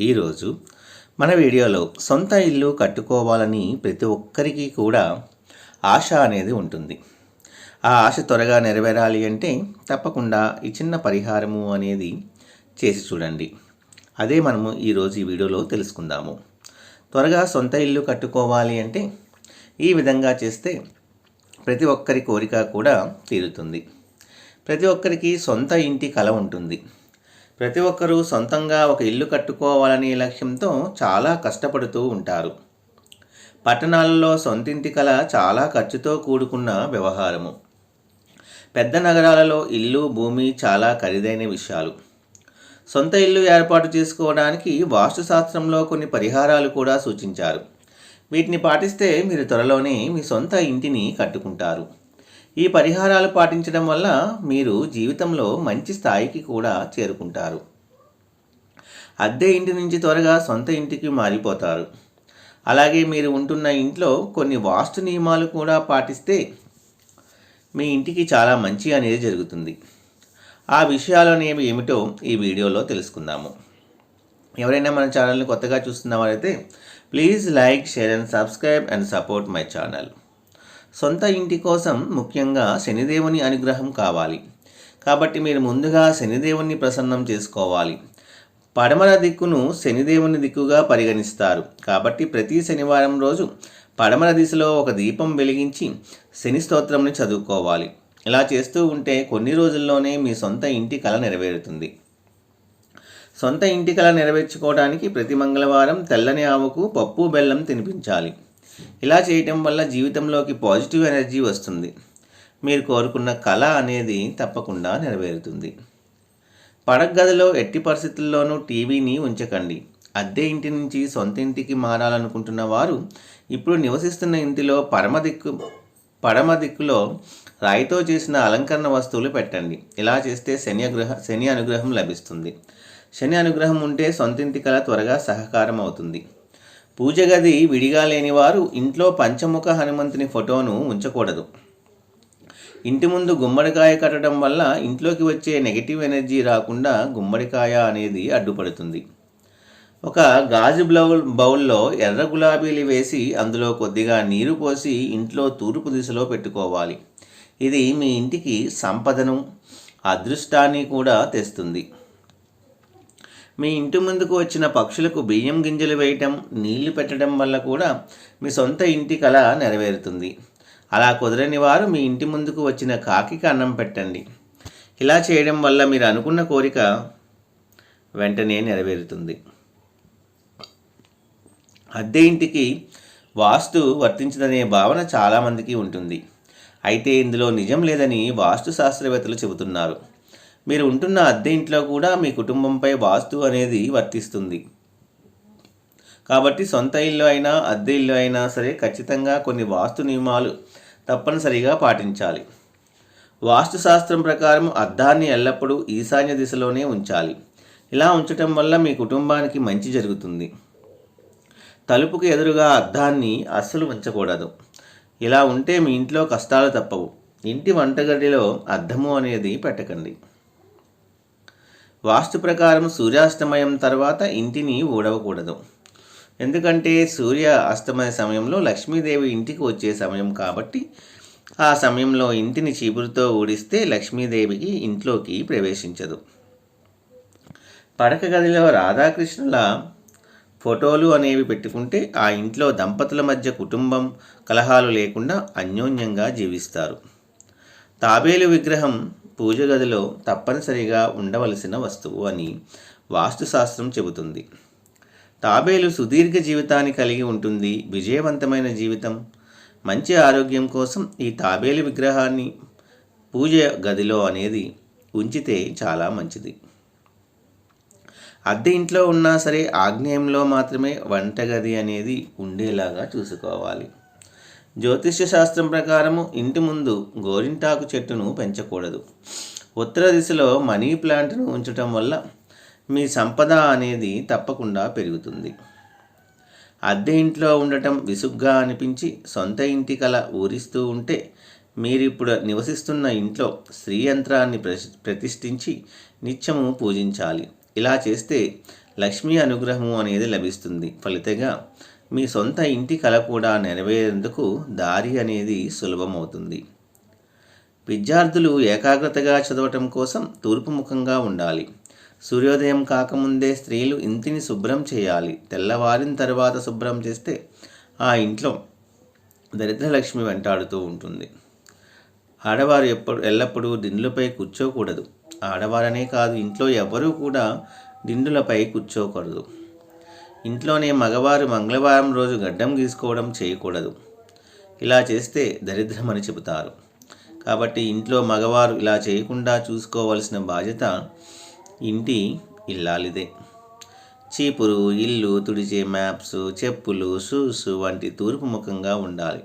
ఈరోజు మన వీడియోలో సొంత ఇల్లు కట్టుకోవాలని ప్రతి ఒక్కరికి కూడా ఆశ అనేది ఉంటుంది. ఆ ఆశ త్వరగా నెరవేరాలి అంటే తప్పకుండా ఈ చిన్న పరిహారము అనేది చేసి చూడండి. అదే మనము ఈరోజు ఈ వీడియోలో తెలుసుకుందాము. త్వరగా సొంత ఇల్లు కట్టుకోవాలి అంటే ఈ విధంగా చేస్తే ప్రతి ఒక్కరి కోరిక కూడా తీరుతుంది. ప్రతి ఒక్కరికి సొంత ఇంటి కళ ఉంటుంది. ప్రతి ఒక్కరూ సొంతంగా ఒక ఇల్లు కట్టుకోవాలనే లక్ష్యంతో చాలా కష్టపడుతూ ఉంటారు. పట్టణాలలో సొంతింటి కల చాలా ఖర్చుతో కూడుకున్న వ్యవహారము. పెద్ద నగరాలలో ఇల్లు భూమి చాలా ఖరీదైన విషయాలు. సొంత ఇల్లు ఏర్పాటు చేసుకోవడానికి వాస్తుశాస్త్రంలో కొన్ని పరిహారాలు కూడా సూచించారు. వీటిని పాటిస్తే మీరు త్వరలోనే మీ సొంత ఇంటిని కట్టుకుంటారు. ఈ పరిహారాలు పాటించడం వల్ల మీరు జీవితంలో మంచి స్థాయికి కూడా చేరుకుంటారు. అద్దె ఇంటి నుంచి త్వరగా సొంత ఇంటికి మారిపోతారు. అలాగే మీరు ఉంటున్న ఇంట్లో కొన్ని వాస్తు నియమాలు కూడా పాటిస్తే మీ ఇంటికి చాలా మంచి అనేది జరుగుతుంది. ఆ విషయాలు అనేవి ఏమిటో ఈ వీడియోలో తెలుసుకుందాము. ఎవరైనా మన ఛానల్ని కొత్తగా చూస్తున్న వారైతే please like share and subscribe and support my channel. సొంత ఇంటి కోసం ముఖ్యంగా శనిదేవుని అనుగ్రహం కావాలి. కాబట్టి మీరు ముందుగా శనిదేవుని ప్రసన్నం చేసుకోవాలి. పడమర దిక్కును శనిదేవుని దిక్కుగా పరిగణిస్తారు. కాబట్టి ప్రతి శనివారం రోజు పడమర దిశలో ఒక దీపం వెలిగించి శని స్తోత్రంని చదువుకోవాలి. ఇలా చేస్తూ ఉంటే కొన్ని రోజుల్లోనే మీ సొంత ఇంటి కళ నెరవేరుతుంది. సొంత ఇంటి కళ నెరవేర్చుకోవడానికి ప్రతి మంగళవారం తెల్లని ఆవుకు పప్పు బెల్లం తినిపించాలి. ఇలా చేయటం వల్ల జీవితంలోకి పాజిటివ్ ఎనర్జీ వస్తుంది. మీరు కోరుకున్న కళ అనేది తప్పకుండా నెరవేరుతుంది. పడగదిలో ఎట్టి పరిస్థితుల్లోనూ టీవీని ఉంచకండి. అద్దె ఇంటి నుంచి సొంత ఇంటికి మారాలనుకుంటున్న వారు ఇప్పుడు నివసిస్తున్న ఇంటిలో పరమ దిక్కు పడమ దిక్కులో రాయితో చేసిన అలంకరణ వస్తువులు పెట్టండి. ఇలా చేస్తే శని అనుగ్రహ శని అనుగ్రహం లభిస్తుంది. శని అనుగ్రహం ఉంటే సొంతింటి కళ త్వరగా సహకారం అవుతుంది. పూజ గది విడిగా లేని వారు ఇంట్లో పంచముఖ హనుమంతుని ఫోటోను ఉంచకూడదు. ఇంటి ముందు గుమ్మడికాయ కట్టడం వల్ల ఇంట్లోకి వచ్చే నెగిటివ్ ఎనర్జీ రాకుండా గుమ్మడికాయ అనేది అడ్డుపడుతుంది. ఒక గాజు బ్లౌ బౌల్లో ఎర్ర గులాబీలు వేసి అందులో కొద్దిగా నీరు పోసి ఇంట్లో తూర్పు దిశలో పెట్టుకోవాలి. ఇది మీ ఇంటికి సంపదను అదృష్టాన్ని కూడా తెస్తుంది. మీ ఇంటి ముందుకు వచ్చిన పక్షులకు బియ్యం గింజలు వేయటం నీళ్ళు పెట్టడం వల్ల కూడా మీ సొంత ఇంటి కళ నెరవేరుతుంది. అలా కుదరని వారు మీ ఇంటి ముందుకు వచ్చిన కాకికి అన్నం పెట్టండి. ఇలా చేయడం వల్ల మీరు అనుకున్న కోరిక వెంటనే నెరవేరుతుంది. అద్దె ఇంటికి వాస్తు వర్తించదనే భావన చాలామందికి ఉంటుంది. అయితే ఇందులో నిజం లేదని వాస్తు శాస్త్రవేత్తలు చెబుతున్నారు. మీరు ఉంటున్న అద్దె ఇంట్లో కూడా మీ కుటుంబంపై వాస్తు అనేది వర్తిస్తుంది. కాబట్టి సొంత ఇల్లు అయినా అద్దె ఇల్లు అయినా సరే ఖచ్చితంగా కొన్ని వాస్తు నియమాలు తప్పనిసరిగా పాటించాలి. వాస్తు శాస్త్రం ప్రకారం అద్దాన్ని ఎల్లప్పుడూ ఈశాన్య దిశలోనే ఉంచాలి. ఇలా ఉంచటం వల్ల మీ కుటుంబానికి మంచి జరుగుతుంది. తలుపుకు ఎదురుగా అద్దాన్ని అస్సలు ఉంచకూడదు. ఇలా ఉంటే మీ ఇంట్లో కష్టాలు తప్పవు. ఇంటి వంటగదిలో అద్దము అనేది పెట్టకండి. వాస్తు ప్రకారం సూర్యాస్తమయం తర్వాత ఇంటిని ఊడవకూడదు. ఎందుకంటే సూర్య అస్తమయ సమయంలో లక్ష్మీదేవి ఇంటికి వచ్చే సమయం కాబట్టి ఆ సమయంలో ఇంటిని చీపురుతో ఊడిస్తే లక్ష్మీదేవికి ఇంట్లోకి ప్రవేశించదు. పడక గదిలో రాధాకృష్ణుల ఫోటోలు అనేవి పెట్టుకుంటే ఆ ఇంట్లో దంపతుల మధ్య కుటుంబం కలహాలు లేకుండా అన్యోన్యంగా జీవిస్తారు. తాబేలు విగ్రహం పూజ గదిలో తప్పనిసరిగా ఉండవలసిన వస్తువు అని వాస్తుశాస్త్రం చెబుతుంది. తాబేలు సుదీర్ఘ జీవితాన్ని కలిగి ఉంటుంది. విజయవంతమైన జీవితం. మంచి ఆరోగ్యం కోసం ఈ తాబేలు విగ్రహాన్ని పూజ గదిలో అనేది ఉంచితే చాలా మంచిది. అద్దె ఇంట్లో ఉన్నా సరే ఆగ్నేయంలో మాత్రమే వంటగది అనేది ఉండేలాగా చూసుకోవాలి. జ్యోతిష్య శాస్త్రం ప్రకారము ఇంటి ముందు గోరింటాకు చెట్టును పెంచకూడదు. ఉత్తర దిశలో మనీ ప్లాంట్ను ఉంచటం వల్ల మీ సంపద అనేది తప్పకుండా పెరుగుతుంది. అద్దె ఇంట్లో ఉండటం విసుగ్గా అనిపించి సొంత ఇంటి కల ఊరిస్తూ ఉంటే మీరిప్పుడు నివసిస్తున్న ఇంట్లో స్త్రీ యంత్రాన్ని ప్రతిష్ఠించి నిత్యము పూజించాలి. ఇలా చేస్తే లక్ష్మీ అనుగ్రహము అనేది లభిస్తుంది. ఫలితంగా మీ సొంత ఇంటి కల కూడా నెరవేరేందుకు దారి అనేది సులభమవుతుంది. విద్యార్థులు ఏకాగ్రతగా చదవటం కోసం తూర్పు ముఖంగా ఉండాలి. సూర్యోదయం కాకముందే స్త్రీలు ఇంటిని శుభ్రం చేయాలి. తెల్లవారిన తర్వాత శుభ్రం చేస్తే ఆ ఇంట్లో దరిద్రలక్ష్మి వెంటాడుతూ ఉంటుంది. ఆడవారు ఎప్పుడు ఎల్లప్పుడూ దిండులపై కూర్చోకూడదు. ఆడవారనే కాదు ఇంట్లో ఎవరూ కూడా దిండులపై కూర్చోకూడదు. ఇంట్లోనే మగవారు మంగళవారం రోజు గడ్డం గీసుకోవడం చేయకూడదు. ఇలా చేస్తే దరిద్రం అని చెబుతారు. కాబట్టి ఇంట్లో మగవారు ఇలా చేయకుండా చూసుకోవాల్సిన బాధ్యత ఇంటి ఇల్లాలిదే. చీపురు ఇల్లు తుడిచే మ్యాప్స్ చెప్పులు షూస్ వంటి తూర్పు ముఖంగా ఉండాలి.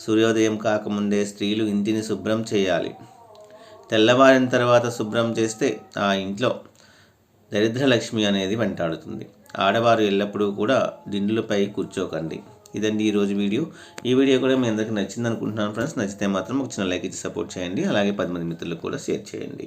సూర్యోదయం కాకముందే స్త్రీలు ఇంటిని శుభ్రం చేయాలి. తెల్లవారిన తర్వాత శుభ్రం చేస్తే ఆ ఇంట్లో దరిద్రలక్ష్మి అనేది వెంటాడుతుంది. ఆడవారు ఎల్లప్పుడూ కూడా దిండులపై కూర్చోకండి. ఇదండి ఈరోజు వీడియో. ఈ వీడియో కూడా మీ అందరికీ నచ్చింది అనుకుంటున్నాను ఫ్రెండ్స్. నచ్చితే మాత్రం ఒక చిన్న లైక్ ఇచ్చి సపోర్ట్ చేయండి. అలాగే పది మంది మిత్రులకు కూడా షేర్ చేయండి.